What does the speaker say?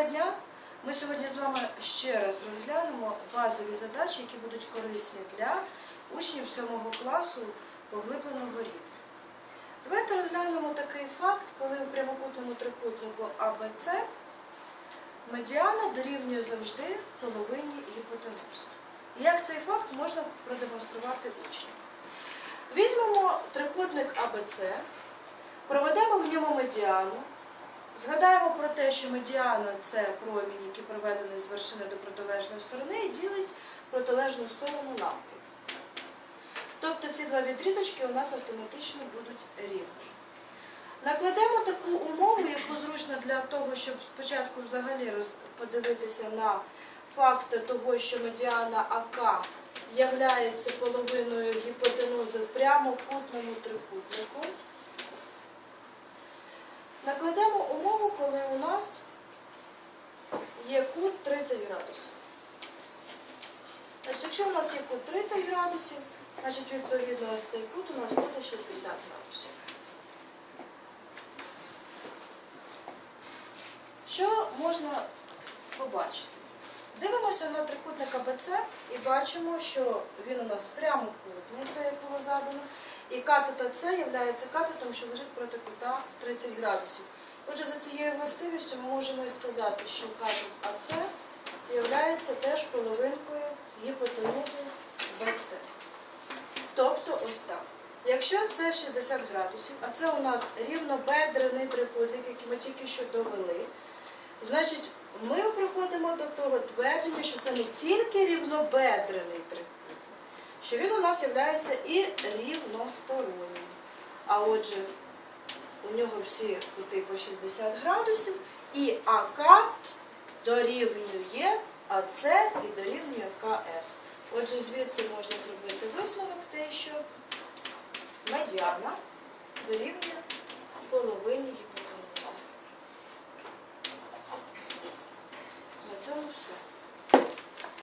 Дня! Ми сьогодні з вами ще раз розглянемо базові задачі, які будуть корисні для учнів 7 класу поглибленого рівня. Давайте розглянемо такий факт, коли у прямокутному трикутнику АБЦ медіана дорівнює завжди половині гіпотенузи. Як цей факт можна продемонструвати учням? Візьмемо трикутник АБЦ, проведемо в ньому медіану, Згадаємо про те, що медіана це промінь, який проведений з вершини до протилежної сторони і ділить протилежну сторону навпіл. Тобто ці два відрізочки у нас автоматично будуть рівні. Накладемо таку умову, яку зручно для того, щоб спочатку взагалі подивитися на факти того, що медіана АК являється половиною гіпотенузи в прямокутному трикутнику. Накладемо умову, коли у нас є кут 30 градусів. Значить, якщо у нас є кут 30 градусів, значить відповідно ось цей кут у нас буде 60 градусів. Що можна побачити? Дивимося на трикутник АБЦ і бачимо, що він у нас прямокутний, це і катета С є катетом, що лежить проти кута 30 градусів. Отже, за цією властивістю ми можемо і сказати, що катет АС є теж половинкою гіпотенузи БЦ. Тобто ось так. Якщо це 60 градусів, а це у нас рівнобедрений трикутник, який ми тільки що довели, значить ми приходимо до того твердження, що це не тільки рівнобедрений трикутник, що він у нас є і рівностороннім. А отже, у нього всі кути по 60 градусів, і АК дорівнює АЦ і дорівнює КС. Отже, звідси можна зробити висновок те, що медіана дорівнює половині гіпотенузи. На цьому все.